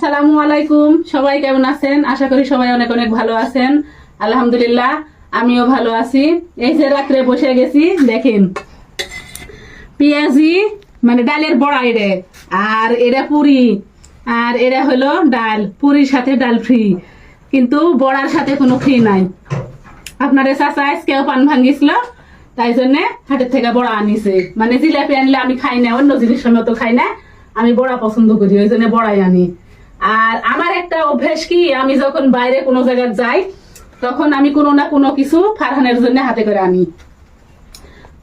আসসালামু আলাইকুম। সবাই কেমন আছেন? আশা করি সবাই অনেক অনেক ভালো আছেন। আলহামদুলিল্লাহ, আমিও ভালো আছি। এই যে রাত্রে বসে গেছি, দেখেন। পেঁয়াজি মানে ডালের বড়া এরে, আর এরা পুরি, আর এরা হলো ডাল, পুরির সাথে ডাল ফ্রি। কিন্তু বড়ার সাথে কোনো ফ্রি নাই। আপনার চাচা আজকেও পান ভাঙ্গিছিল তাই জন্য হাটের থেকে বড়া আনিছে। মানে জিলাপি আনলে আমি খাই না, অন্য জিনিসের মতো খাই না। আমি বড়া পছন্দ করি, ওই জন্য বড়াই আনি। আর আমার একটা অভ্যেস কি, আমি যখন বাইরে কোনো জায়গায় যাই, তখন আমি কোনো না কোনো কিছু ফারহানের জন্য হাতে করে আনি।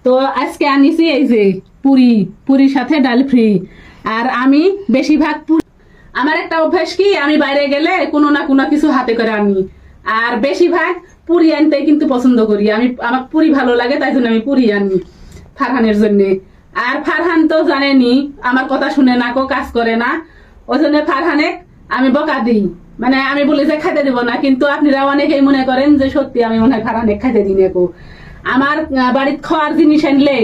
তো আজকে আনিছি এই যে পুরি, পুরির সাথে ডাল ফ্রি। আর আমি বেশিরভাগ আমার একটা অভ্যাস কি, আমি বাইরে গেলে কোনো না কোনো কিছু হাতে করে আনি। আর বেশিরভাগ পুরি আনতে কিন্তু পছন্দ করি। আমি, আমার পুরি ভালো লাগে, তাই জন্য আমি পুরি আনি ফারহানের জন্য। আর ফারহান তো জানেনি, আমার কথা শুনে না, কো কাজ করে না। ওই জন্য ফারহানে আমি বকা দিই। মানে আমি বলি যে খাইতে দিব না, কিন্তু আপনারা অনেকেই মনে করেন যে সত্যি আমি মনে হয় ফারহানে খাইতে দিই না কো আমার বাড়িতে খাওয়ার জিনিস আনলে,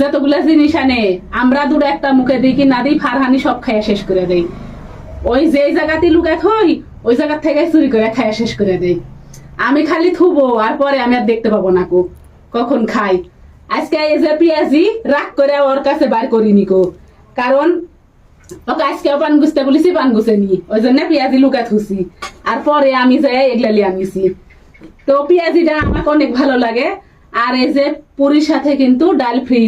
যতগুলো জিনিস আনে, আমরা দুটো একটা মুখে দিই কি, না দিই ফারহানি সব খাইয়া শেষ করে দেই। ওই যে জায়গাতে লুকায় থই ওই জায়গা থেকে চুরি করে খাইয়া শেষ করে দেই। আমি খালি থুবো, আর পরে আমি আর দেখতে পাবো না কো, কখন খাই। আজকে এই যে পেঁয়াজি, রাগ করে ওর কাছে বার করিনি কো। কারণ ওকে আজকে পান গুছতে বলেছি পান গুছেনি ওই জন্য পেঁয়াজি লুকা আর পরে আমি যাই আনিছি তো পেঁয়াজিটা আমাকে অনেক ভালো লাগে। আর এই যে পুরীর সাথে কিন্তু ডাল ফ্রি।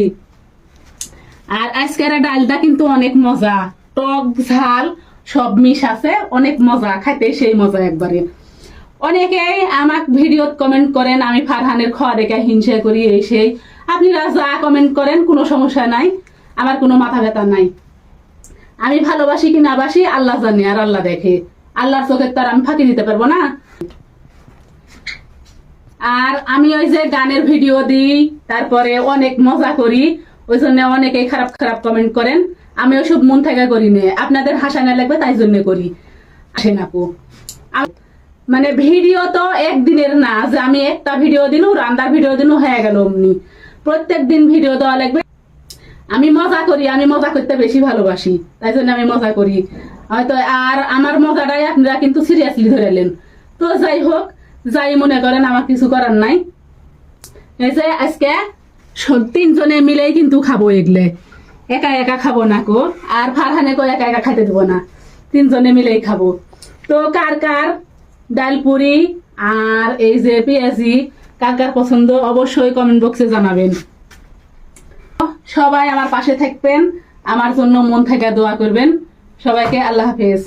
আর আজকের ডালটা কিন্তু অনেক মজা। টক, ঝাল, সব মিশ আছে, অনেক মজা। খাইতে সেই মজা একবারে। অনেকেই আমাক ভিডিওত কমেন্ট করেন, আমি ফারহানের খাওয়া দেখে হিংসা করি, এই সেই। আপনারা যা কমেন্ট করেন, কোনো সমস্যা নাই। আমার কোনো মাথা ব্যথা নাই। আমি ভালোবাসি কি না বাসি, আল্লাহ জানে আর আল্লাহ দেখে। আল্লাহর চোখের তার আমি ফাঁকি দিতে পারব না। আর আমি ওই যে গানের ভিডিও দিই, তারপরে অনেক মজা করি, ওই জন্য অনেকেই খারাপ খারাপ কমেন্ট করেন। আমি ওসব মন থেকে করি নে। আপনাদের হাসা না লাগবে, তাই জন্য করি। আসেন আপু। মানে ভিডিও তো একদিনের না, যে আমি একটা ভিডিও দিনু, রান্নার ভিডিও দিনু, হয়ে গেল অমনি। প্রত্যেক দিন ভিডিও দেওয়া লাগবে। আমি মজা করি, আমি মজা করতে বেশি ভালোবাসি। তাই জন্য আমি মজা করি। হয়তো আর আমার মজাটাই আপনারা কিন্তু সিরিয়াসলি ধরেলেন তো যাই হোক, যাই মনে করেন, আমার কিছু করার নাই। এই যে আজকে তিনজনে মিলেই কিন্তু খাব এগুলো। একা একা খাব না কো, আর ফারহানে কো একা একা খাইতে দেবো না। তিনজনে মিলেই খাব। তো কার কার ডাল পুরি আর এই যে পেঁয়াজি, কার কার পছন্দ অবশ্যই কমেন্ট বক্সে জানাবেন। সবাই আমার পাশে থাকবেন। আমার জন্য মন থেকে দোয়া করবেন। সবাইকে আল্লাহ হাফেজ।